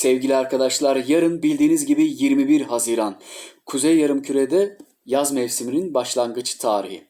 Sevgili arkadaşlar, yarın bildiğiniz gibi 21 Haziran. Kuzey Yarımküre'de yaz mevsiminin başlangıç tarihi.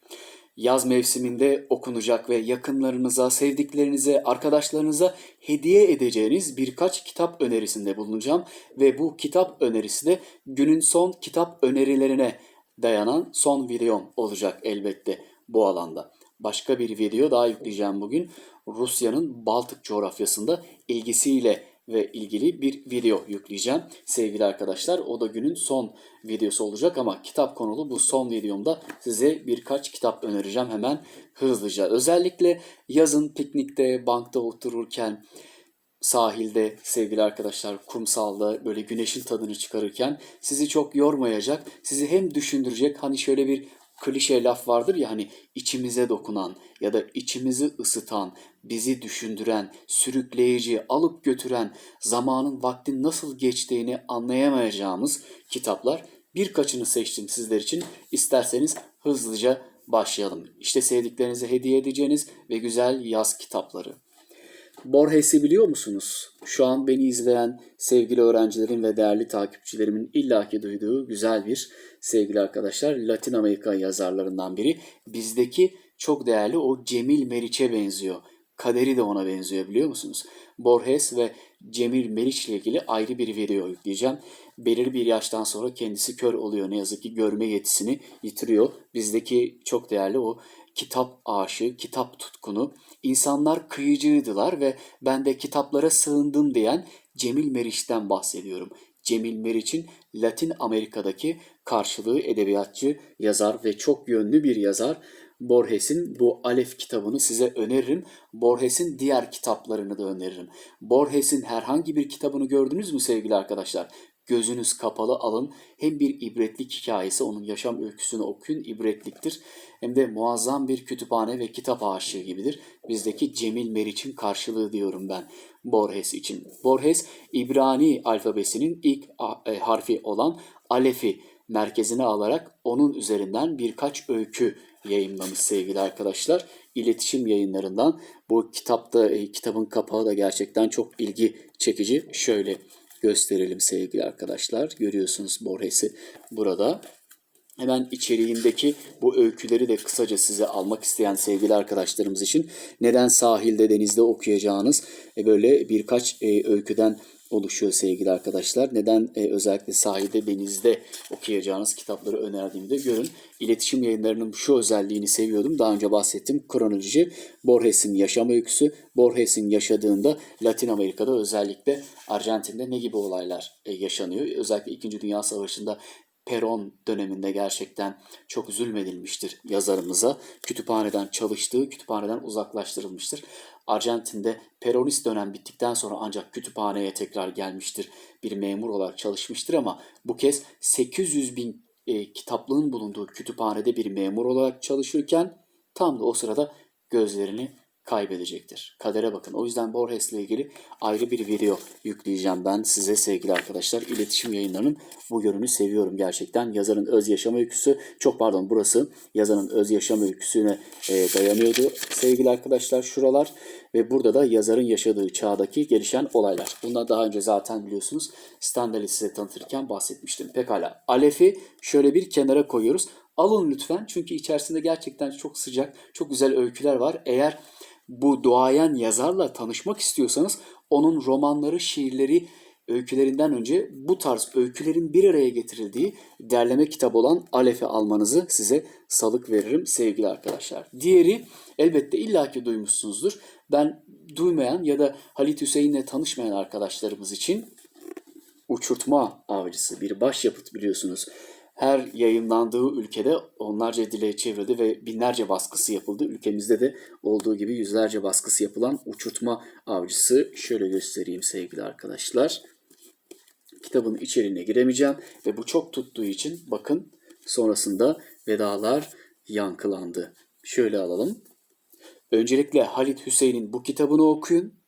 Yaz mevsiminde okunacak ve yakınlarınıza, sevdiklerinize, arkadaşlarınıza hediye edeceğiniz birkaç kitap önerisinde bulunacağım ve bu kitap önerisi de günün son kitap önerilerine dayanan son videom olacak elbette bu alanda. Başka bir video daha yükleyeceğim bugün. Rusya'nın Baltık coğrafyasında ilgisiyle ve ilgili bir video yükleyeceğim sevgili arkadaşlar. O da günün son videosu olacak ama kitap konulu bu son videomda size birkaç kitap önereceğim hemen hızlıca. Özellikle yazın piknikte, bankta otururken, sahilde sevgili arkadaşlar kumsalda böyle güneşin tadını çıkarırken sizi çok yormayacak, sizi hem düşündürecek hani şöyle bir klişe laf vardır ya hani içimize dokunan ya da içimizi ısıtan, bizi düşündüren, sürükleyici, alıp götüren, zamanın vaktin nasıl geçtiğini anlayamayacağımız kitaplar. Birkaçını seçtim sizler için. İsterseniz hızlıca başlayalım. İşte sevdiklerinize hediye edeceğiniz ve güzel yaz kitapları. Borges'i biliyor musunuz? Şu an beni izleyen sevgili öğrencilerin ve değerli takipçilerimin illaki duyduğu güzel bir sevgili arkadaşlar Latin Amerika yazarlarından biri. Bizdeki çok değerli o Cemil Meriç'e benziyor. Kaderi de ona benziyor biliyor musunuz? Borges ve Cemil Meriç ile ilgili ayrı bir video yükleyeceğim. Belirli bir yaştan sonra kendisi kör oluyor. Ne yazık ki görme yetisini yitiriyor. Bizdeki çok değerli o kitap aşığı, kitap tutkunu. İnsanlar kıyıcıydılar ve ben de kitaplara sığındım diyen Cemil Meriç'ten bahsediyorum. Cemil Meriç'in Latin Amerika'daki karşılığı edebiyatçı, yazar ve çok yönlü bir yazar. Borges'in bu Alef kitabını size öneririm. Borges'in diğer kitaplarını da öneririm. Borges'in herhangi bir kitabını gördünüz mü sevgili arkadaşlar? Gözünüz kapalı alın. Hem bir ibretlik hikayesi, onun yaşam öyküsünü okuyun, ibretliktir. Hem de muazzam bir kütüphane ve kitap aşığı gibidir. Bizdeki Cemil Meriç'in karşılığı diyorum ben Borges için. Borges, İbrani alfabesinin ilk e, harfi olan Alef'i merkezine alarak onun üzerinden birkaç öykü yayınlamış sevgili arkadaşlar. İletişim yayınlarından bu kitapta e, kitabın kapağı da gerçekten çok ilgi çekici. Şöyle gösterelim sevgili arkadaşlar. Görüyorsunuz Borges'i burada. Hemen içeriğindeki bu öyküleri de kısaca size almak isteyen sevgili arkadaşlarımız için neden sahilde denizde okuyacağınız e, böyle birkaç e, öyküden oluşuyor sevgili arkadaşlar. Neden e, özellikle sahilde denizde okuyacağınız kitapları önerdiğimde görün. İletişim yayınlarının şu özelliğini seviyordum. Daha önce bahsettim. Kronoloji, Borges'in yaşam öyküsü. Borges'in yaşadığında Latin Amerika'da özellikle Arjantin'de ne gibi olaylar e, yaşanıyor? Özellikle 2. Dünya Savaşı'nda Peron döneminde gerçekten çok zulmedilmiştir yazarımıza. Kütüphaneden çalıştığı, kütüphaneden uzaklaştırılmıştır. Arjantin'de Peronist dönem bittikten sonra ancak kütüphaneye tekrar gelmiştir. Bir memur olarak çalışmıştır ama bu kez 800 bin e, kitaplığın bulunduğu kütüphanede bir memur olarak çalışırken tam da o sırada gözlerini kaybedecektir. Kadere bakın. O yüzden Borges ile ilgili ayrı bir video yükleyeceğim ben size sevgili arkadaşlar. İletişim yayınlarının bu yönünü seviyorum gerçekten. Yazarın öz yaşam öyküsü, çok pardon burası yazarın öz yaşam öyküsüne e, dayanıyordu sevgili arkadaşlar şuralar. Ve burada da yazarın yaşadığı çağdaki gelişen olaylar. Bundan daha önce zaten biliyorsunuz Stendhal'i size tanıtırken bahsetmiştim. Pekala. Alef'i şöyle bir kenara koyuyoruz. Alın lütfen çünkü içerisinde gerçekten çok sıcak, çok güzel öyküler var. Eğer bu duayen yazarla tanışmak istiyorsanız onun romanları, şiirleri, öykülerinden önce bu tarz öykülerin bir araya getirildiği derleme kitabı olan Alef'i almanızı size salık veririm sevgili arkadaşlar. Diğeri elbette illaki duymuşsunuzdur. Ben duymayan ya da Halit Hüseyin'le tanışmayan arkadaşlarımız için Uçurtma Avcısı bir başyapıt biliyorsunuz her yayınlandığı ülkede onlarca dile çevrildi ve binlerce baskısı yapıldı. Ülkemizde de olduğu gibi yüzlerce baskısı yapılan uçurtma avcısı. Şöyle göstereyim sevgili arkadaşlar. Kitabın içeriğine giremeyeceğim ve bu çok tuttuğu için bakın sonrasında vedalar yankılandı. Şöyle alalım. Öncelikle Halit Hüseyin'in bu kitabını okuyun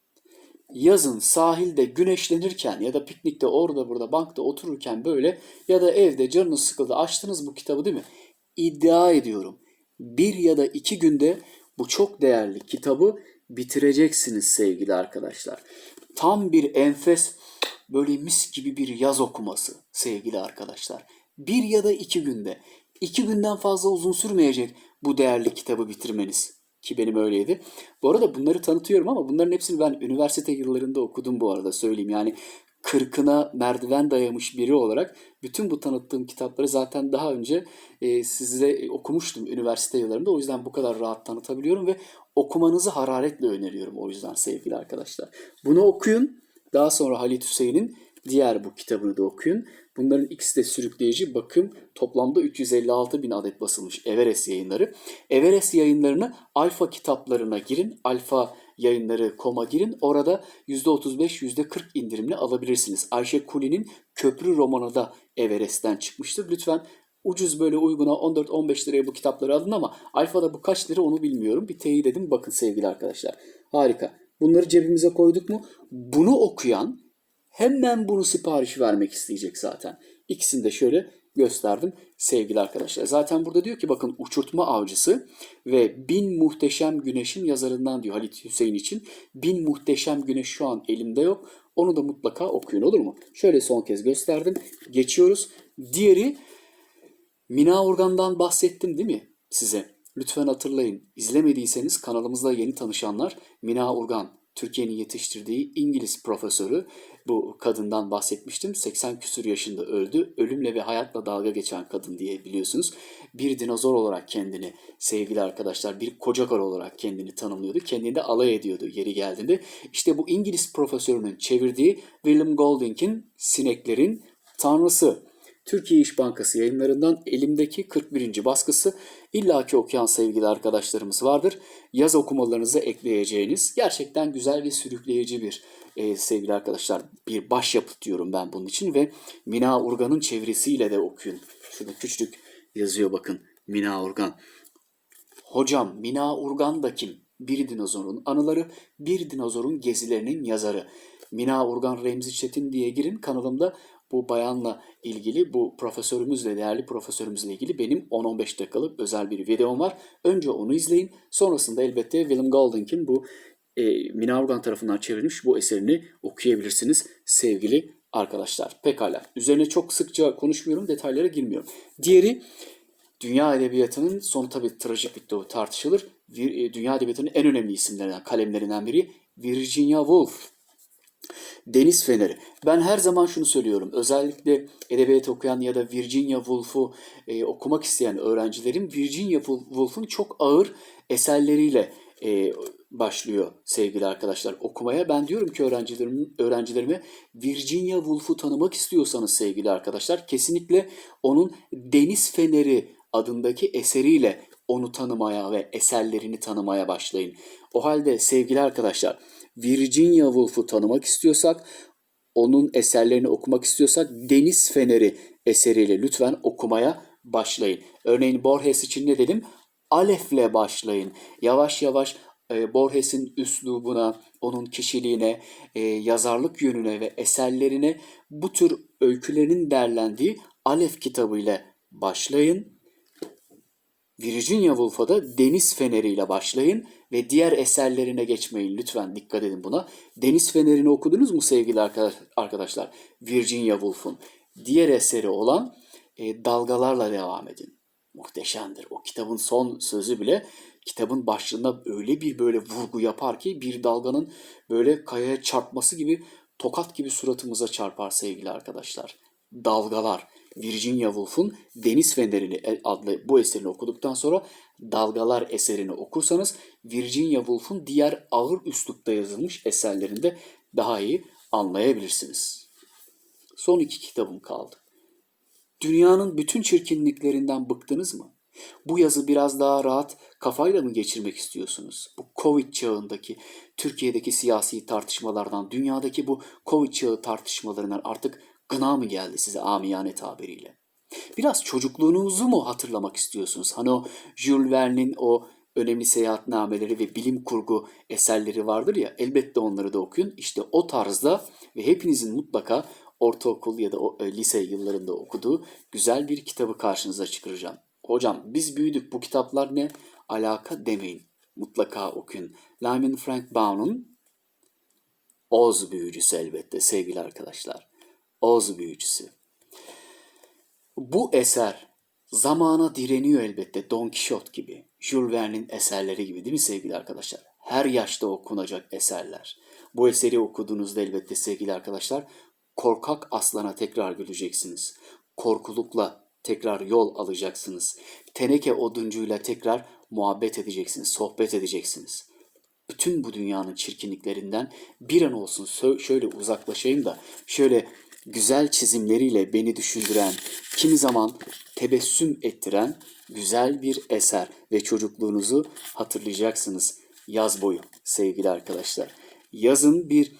yazın sahilde güneşlenirken ya da piknikte orada burada bankta otururken böyle ya da evde canınız sıkıldı açtınız bu kitabı değil mi? İddia ediyorum bir ya da iki günde bu çok değerli kitabı bitireceksiniz sevgili arkadaşlar. Tam bir enfes böyle mis gibi bir yaz okuması sevgili arkadaşlar. Bir ya da iki günde, iki günden fazla uzun sürmeyecek bu değerli kitabı bitirmeniz. Ki benim öyleydi. Bu arada bunları tanıtıyorum ama bunların hepsini ben üniversite yıllarında okudum bu arada söyleyeyim. Yani kırkına merdiven dayamış biri olarak bütün bu tanıttığım kitapları zaten daha önce e, size okumuştum üniversite yıllarında. O yüzden bu kadar rahat tanıtabiliyorum ve okumanızı hararetle öneriyorum o yüzden sevgili arkadaşlar. Bunu okuyun. Daha sonra Halit Hüseyin'in diğer bu kitabını da okuyun. Bunların ikisi de sürükleyici. Bakın toplamda 356 bin adet basılmış Everest yayınları. Everest yayınlarını alfa kitaplarına girin. Alfa yayınları koma girin. Orada %35, %40 indirimli alabilirsiniz. Ayşe Kuli'nin Köprü romanı da Everest'ten çıkmıştır. Lütfen ucuz böyle uyguna 14-15 liraya bu kitapları alın ama Alfa'da bu kaç lira onu bilmiyorum. Bir teyit edin bakın sevgili arkadaşlar. Harika. Bunları cebimize koyduk mu? Bunu okuyan hemen bunu sipariş vermek isteyecek zaten. İkisini de şöyle gösterdim sevgili arkadaşlar. Zaten burada diyor ki bakın uçurtma avcısı ve Bin Muhteşem Güneş'in yazarından diyor Halit Hüseyin için. Bin Muhteşem Güneş şu an elimde yok. Onu da mutlaka okuyun olur mu? Şöyle son kez gösterdim. Geçiyoruz. Diğeri Mina Organ'dan bahsettim değil mi size? Lütfen hatırlayın. İzlemediyseniz kanalımızda yeni tanışanlar Mina Organ Türkiye'nin yetiştirdiği İngiliz profesörü bu kadından bahsetmiştim. 80 küsur yaşında öldü. Ölümle ve hayatla dalga geçen kadın diye biliyorsunuz. Bir dinozor olarak kendini sevgili arkadaşlar bir koca kar olarak kendini tanımlıyordu. Kendini de alay ediyordu yeri geldiğinde. İşte bu İngiliz profesörünün çevirdiği William Golding'in Sineklerin Tanrısı Türkiye İş Bankası yayınlarından elimdeki 41. baskısı illaki okuyan sevgili arkadaşlarımız vardır. Yaz okumalarınıza ekleyeceğiniz gerçekten güzel ve sürükleyici bir e, sevgili arkadaşlar bir başyapıt diyorum ben bunun için ve Mina Urgan'ın çevirisiyle de okuyun. Şurada küçük yazıyor bakın Mina Urgan. Hocam Mina Urgan da kim? Bir dinozorun anıları, bir dinozorun gezilerinin yazarı. Mina Urgan Remzi Çetin diye girin kanalımda bu bayanla ilgili, bu profesörümüzle, değerli profesörümüzle ilgili benim 10-15 dakikalık özel bir videom var. Önce onu izleyin. Sonrasında elbette William Golding'in bu e, Mina Organ tarafından çevrilmiş bu eserini okuyabilirsiniz sevgili arkadaşlar. Pekala. Üzerine çok sıkça konuşmuyorum, detaylara girmiyorum. Diğeri dünya edebiyatının sonu tabii trajik o tartışılır. E, dünya edebiyatının en önemli isimlerinden, kalemlerinden biri Virginia Woolf. Deniz Feneri. Ben her zaman şunu söylüyorum. Özellikle edebiyat okuyan ya da Virginia Woolf'u e, okumak isteyen öğrencilerin Virginia Woolf'un çok ağır eserleriyle e, başlıyor sevgili arkadaşlar okumaya. Ben diyorum ki öğrencilerim, öğrencilerime Virginia Woolf'u tanımak istiyorsanız sevgili arkadaşlar kesinlikle onun Deniz Feneri adındaki eseriyle onu tanımaya ve eserlerini tanımaya başlayın. O halde sevgili arkadaşlar Virginia Woolf'u tanımak istiyorsak, onun eserlerini okumak istiyorsak Deniz Feneri eseriyle lütfen okumaya başlayın. Örneğin Borges için ne dedim? Alef'le başlayın. Yavaş yavaş e, Borges'in üslubuna, onun kişiliğine, e, yazarlık yönüne ve eserlerine bu tür öykülerin derlendiği Alef kitabıyla başlayın. Virginia Woolf'a da Deniz Feneri ile başlayın ve diğer eserlerine geçmeyin. Lütfen dikkat edin buna. Deniz Feneri'ni okudunuz mu sevgili arkadaşlar? Virginia Woolf'un diğer eseri olan e, Dalgalarla devam edin. Muhteşemdir. O kitabın son sözü bile kitabın başlığında öyle bir böyle vurgu yapar ki bir dalganın böyle kayaya çarpması gibi tokat gibi suratımıza çarpar sevgili arkadaşlar. Dalgalar. Virginia Woolf'un Deniz Feneri'ni adlı bu eserini okuduktan sonra Dalgalar eserini okursanız Virginia Woolf'un diğer ağır üslupta yazılmış eserlerinde daha iyi anlayabilirsiniz. Son iki kitabım kaldı. Dünyanın bütün çirkinliklerinden bıktınız mı? Bu yazı biraz daha rahat kafayla mı geçirmek istiyorsunuz? Bu Covid çağındaki, Türkiye'deki siyasi tartışmalardan, dünyadaki bu Covid çağı tartışmalarından artık gına mı geldi size amiyane tabiriyle? Biraz çocukluğunuzu mu hatırlamak istiyorsunuz? Hani o Jules Verne'in o önemli seyahatnameleri ve bilim kurgu eserleri vardır ya elbette onları da okuyun. İşte o tarzda ve hepinizin mutlaka ortaokul ya da o, e, lise yıllarında okuduğu güzel bir kitabı karşınıza çıkaracağım. Hocam biz büyüdük bu kitaplar ne? Alaka demeyin. Mutlaka okuyun. Lyman Frank Baum'un Oz büyücüsü elbette sevgili arkadaşlar. Oz büyücüsü. Bu eser zamana direniyor elbette Don Quixote gibi, Jules Verne'in eserleri gibi değil mi sevgili arkadaşlar? Her yaşta okunacak eserler. Bu eseri okuduğunuzda elbette sevgili arkadaşlar korkak aslana tekrar güleceksiniz. Korkulukla tekrar yol alacaksınız. Teneke oduncuyla tekrar muhabbet edeceksiniz, sohbet edeceksiniz. Bütün bu dünyanın çirkinliklerinden bir an olsun şöyle uzaklaşayım da şöyle güzel çizimleriyle beni düşündüren, kimi zaman tebessüm ettiren güzel bir eser ve çocukluğunuzu hatırlayacaksınız yaz boyu sevgili arkadaşlar. Yazın bir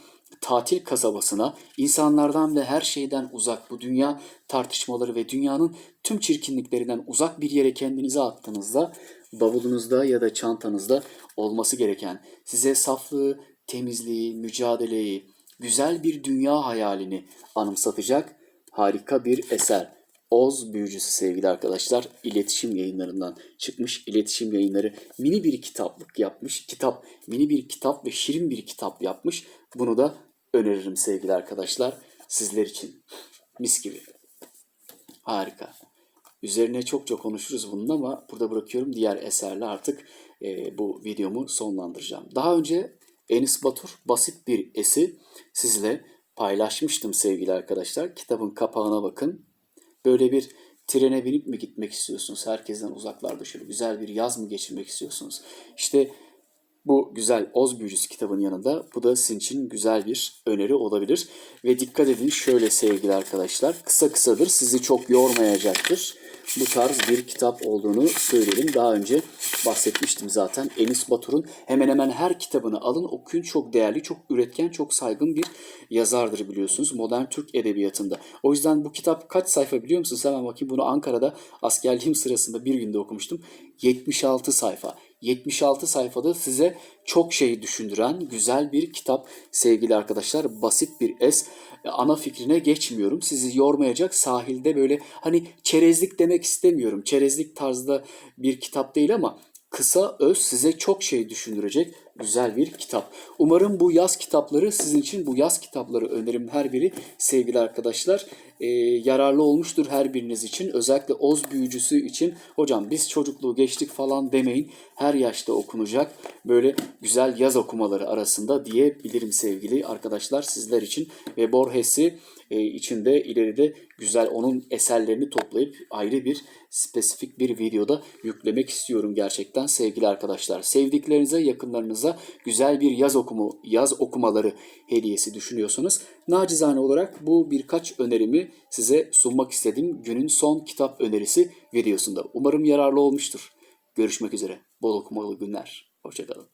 tatil kasabasına insanlardan ve her şeyden uzak bu dünya tartışmaları ve dünyanın tüm çirkinliklerinden uzak bir yere kendinizi attığınızda bavulunuzda ya da çantanızda olması gereken size saflığı, temizliği, mücadeleyi, güzel bir dünya hayalini anımsatacak harika bir eser. Oz Büyücüsü sevgili arkadaşlar iletişim yayınlarından çıkmış. İletişim yayınları mini bir kitaplık yapmış. Kitap, mini bir kitap ve şirin bir kitap yapmış. Bunu da öneririm sevgili arkadaşlar sizler için. Mis gibi. Harika. Üzerine çokça konuşuruz bunun ama burada bırakıyorum. Diğer eserle artık e, bu videomu sonlandıracağım. Daha önce Enis Batur basit bir esi sizle paylaşmıştım sevgili arkadaşlar. Kitabın kapağına bakın. Böyle bir trene binip mi gitmek istiyorsunuz? Herkesten uzaklarda şöyle güzel bir yaz mı geçirmek istiyorsunuz? İşte bu güzel Oz Büyücüsü kitabın yanında bu da sizin için güzel bir öneri olabilir. Ve dikkat edin şöyle sevgili arkadaşlar kısa kısadır sizi çok yormayacaktır. Bu tarz bir kitap olduğunu söyleyelim. Daha önce bahsetmiştim zaten. Enis Batur'un hemen hemen her kitabını alın okuyun. Çok değerli, çok üretken, çok saygın bir yazardır biliyorsunuz modern Türk edebiyatında. O yüzden bu kitap kaç sayfa biliyor musunuz? Hemen bakayım bunu Ankara'da askerliğim sırasında bir günde okumuştum. 76 sayfa. 76 sayfada size çok şey düşündüren güzel bir kitap sevgili arkadaşlar. Basit bir es. Ana fikrine geçmiyorum. Sizi yormayacak sahilde böyle hani çerezlik demek istemiyorum. Çerezlik tarzda bir kitap değil ama kısa öz size çok şey düşündürecek güzel bir kitap. Umarım bu yaz kitapları sizin için bu yaz kitapları önerim her biri sevgili arkadaşlar e, yararlı olmuştur her biriniz için. Özellikle Oz büyücüsü için hocam biz çocukluğu geçtik falan demeyin. Her yaşta okunacak böyle güzel yaz okumaları arasında diyebilirim sevgili arkadaşlar sizler için. Ve Borges'i e, içinde ileride güzel onun eserlerini toplayıp ayrı bir spesifik bir videoda yüklemek istiyorum gerçekten sevgili arkadaşlar. Sevdiklerinize, yakınlarınıza güzel bir yaz okumu, yaz okumaları hediyesi düşünüyorsanız nacizane olarak bu birkaç önerimi size sunmak istedim günün son kitap önerisi videosunda. Umarım yararlı olmuştur. Görüşmek üzere. Bol okumalı günler. Hoşçakalın.